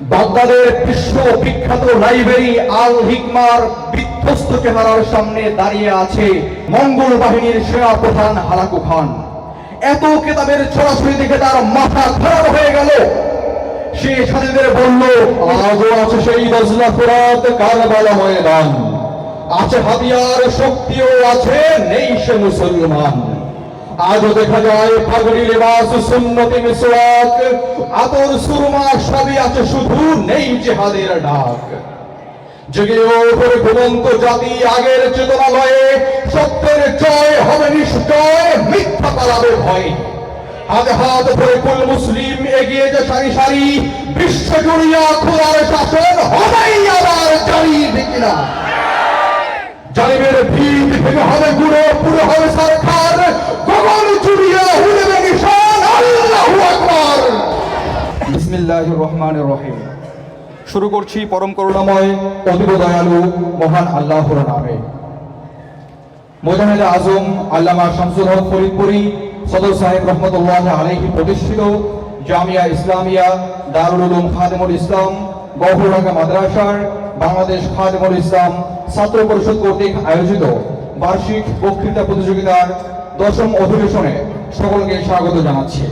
বাগদাদের বিশ্ব বিখ্যাত লাইব্রেরি আল হিকমার বিধ্বস্ত চেহারার সামনে দাঁড়িয়ে আছে মঙ্গল বাহিনীর সেনা প্রধান হালাকু খান। এত কেতাবের ছড়াছড়ি দেখে তার মাথা খারাপ হয়ে গেল। সে সাথীদের বলল, আজও আছে সেই গজলা ফোরাত কারবালা ময়দান। আছে হাতিয়ার শক্তিও আছে, নেই সে মুসলমান। আজও দেখা যায় পাগড়ি লেবাস, সুন্নতি মিসওয়াক। আতর, সুরমা সবই আছে, শুধু নেই জেহাদের ডাক। জেগে ওপরে ঘুমন্ত জাতি আগের চেতনালয়ে, সত্যের জয় হবে নিশ্চয়, মিথ্যা পালাবে ভয়। হাতে হাত ধরে কুল মুসলিম এগিয়ে যে সারি সারি বিশ্ব জুড়িয়া খোলার শাসন হবেই আবার জানি বিকিনা জালিমের ভিত ভেঙে হবে গুঁড়ো পুরো হবে সরকার রহিম। শুরু করছি পরম করুণাময় অতীব দয়ালু মহান আল্লাহর নামে। আজম আল্লামা শামসুল হক সদর সাহেব রহমতুল্লাহ প্রতিষ্ঠিত জামিয়া ইসলামিয়া, দারুল উলুম খাদেমুল ইসলাম গহরঢাকা মাদ্রাসার বাংলাদেশ খাদেমুল ইসলাম ছাত্র পরিষদ কর্তৃক আয়োজিত বার্ষিক বক্তৃতা প্রতিযোগিতার দশম অধিবেশনে সকলকে স্বাগত জানাচ্ছি।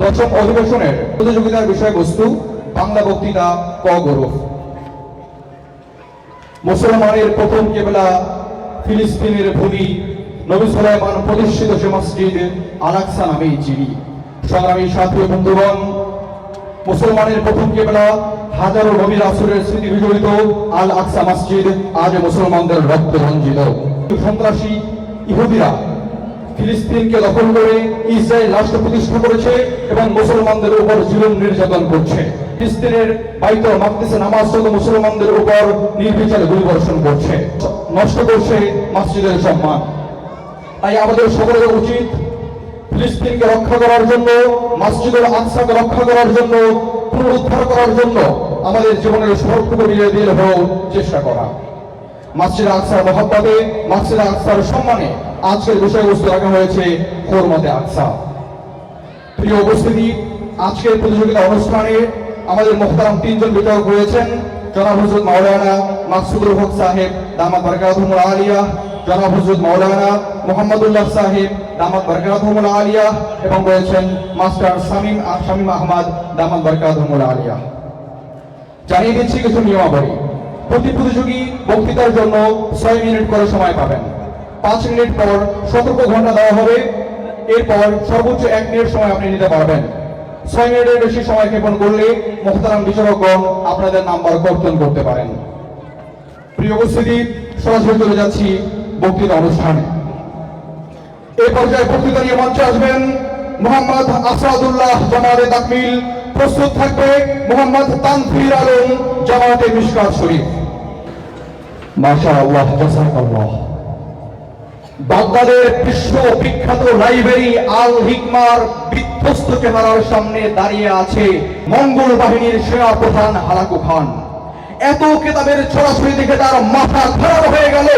দশম অধিবেশনের প্রতিযোগিতার বিষয়বস্তু, বাংলা বক্তৃতা ক গৌরব মুসলমানের প্রথম কেবলা ফিলিস্তিনের ভূমি, নবী সুলাইমান প্রতিষ্ঠিত সে মসজিদ আলাকসা নামেই চিনি সংগ্রামী সাথী বন্ধুগণ, মুসলমানের প্রথম কেবলা হাজারো নবী রাসুলের স্মৃতি বিজড়িত আল আকসা মসজিদ আজ মুসলমানদের রক্ত রঞ্জিত। সন্ত্রাসী ইহুদিরা ফিলিস্তিনকে দখল করে ইসরায়েল রাষ্ট্র প্রতিষ্ঠা করেছে এবং মুসলমানদের উপর জুলুম নির্যাতন করছে। ফিলিস্তিনের বাইতুল মাকদিসে নামাজ পড়তে মুসলমানদের উপর নির্বিচারে গুলিবর্ষণ করছে। নষ্ট করছে মসজিদের সম্মান। তাই আমাদের সকলের উচিত ফিলিস্তিনকে রক্ষা করার জন্য, মসজিদুল আকসাকে রক্ষা করার জন্য, পুনরুদ্ধার করার জন্য আমাদের জীবনের সর্বটুকু মিলিয়ে দিয়ে হলেও চেষ্টা করা। মসজিদ আকসার মহাব্বতে, মসজিদ আকসার সম্মানে আজকের বিষয়বস্তু রাখা হয়েছে কোরমতে আকসা। প্রিয় উপস্থিতি, আজকের প্রতিযোগিতা অনুষ্ঠানে আমাদের মোহতারাম তিনজন বিতর্ক রয়েছেন। জনাব হজরত মাওলানা মাকসুদুল হক সাহেব, দামাত বরকাতুল আলিয়া। জনাব হজরত মাওলানা মোহাম্মদুল্লাহ সাহেব, দামাত বরকাতুল আলিয়া। এবং রয়েছেন মাস্টার শামীম শামীম আহমদ, দামাত বরকাতুল আলিয়া। জানিয়ে দিচ্ছি কিছু নিয়মাবলী। প্রতি প্রতিযোগী বক্তৃতার জন্য ছয় মিনিট করে সময় পাবেন। পাঁচ মিনিট পর সতর্ক ঘণ্টা দেওয়া হবে। এরপর সর্বোচ্চ এক মিনিট সময় আপনি নিতে পারবেন। ছয় মিনিটের বেশি সময় ক্ষেপণ করলে মোহতারাম বিচারকগণ আপনাদের নাম্বার কর্তন করতে পারেন। প্রিয় উপস্থিতি, সরাসরি চলে যাচ্ছি বক্তৃতা অনুষ্ঠানে। এই পর্যায়ে বক্তৃতা নিয়ে মঞ্চে আসবেন মোহাম্মদ আসাদুল্লাহ জামাতে তাকমিল প্রস্তুত থাকবে মোহাম্মদ তানফির আলম জামাতে মিশকাত শরীফ। মাশা আল্লাহ বাগদাদের বিশ্ব বিখ্যাত লাইব্রেরি আল হিকমার বিধ্বস্ত সামনে দাঁড়িয়ে আছে মঙ্গল বাহিনীর সেনা প্রধান হালাকু খান। এত কেতাবের ছড়াছড়ি দেখে তার মাথা খারাপ হয়ে গেল।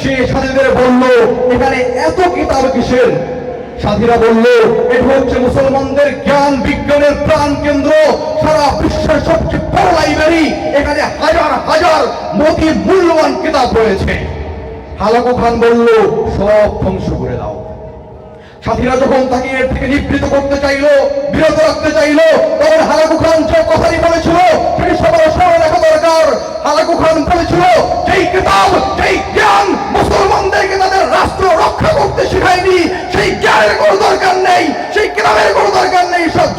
সে সাথীদের বলল, এখানে এত কিতাব কিসের? সাথীরা বলল, এটা হচ্ছে মুসলমানদের জ্ঞান, বিজ্ঞানের প্রাণ কেন্দ্র। সারা বিশ্বের সবচেয়ে বড় লাইব্রেরি এখানে হাজার হাজার মতি মূল্যবান কিতাব রয়েছে। হালাকু খান বলল, সব ধ্বংস করে দাও। সাথীরা যখন তাকে এর থেকে নিবৃত করতে চাইলো, বিরত রাখতে চাইলো, তখন হালাকু খান যে কথাই বলেছিল, সেটি সবার স্মরণে রাখা দরকার।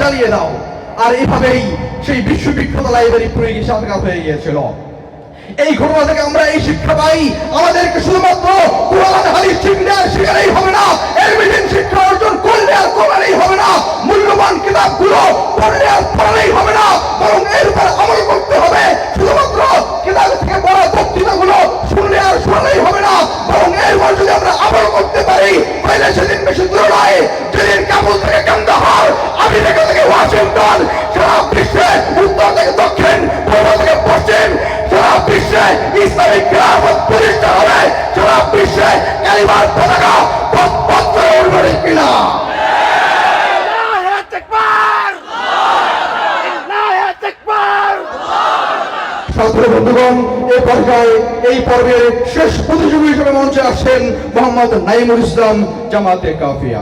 জ্বালিয়ে দাও আর এভাবেই সেই বিশ্ববিখ্যাত লাইব্রেরি প্রয়োগ হিসাবে হয়ে গিয়েছিল। এই ঘটনা থেকে আমরা এই শিক্ষা পাই। আমাদেরকে শুধুমাত্র কোরআন হাদিস শিখলে আর শিখালেই হবে না এর বিধীন শিক্ষা অর্জন করলে আর করালেই হবে না মূল্যবান কিতাবগুলো পড়লে আর পড়ালেই হবে না বরং এর উপর আমল করতে হবে শুধুমাত্র কিতাব থেকে পড়া বক্তৃতাগুলো শুনলে আর শোনালেই হবে না বরং এর উপর যদি আমরা আমল করতে পারি তাহলে সেদিন বেশি দূর নয় যেদিন কাবুল থেকে থেকে ওয়াশিংটন সারা উত্তর থেকে দক্ষিণ পূর্ব থেকে পশ্চিম সারা বিশ্বে ইসলামিক খেলাফত প্রতিষ্ঠা হবে সারা বিশ্বে পতাকা উঠবে কিনা এই শেষ প্রতিযোগী হিসেবে মঞ্চে আসছেন মোহাম্মদ নাইমুল ইসলাম জামাতে কাফিয়া।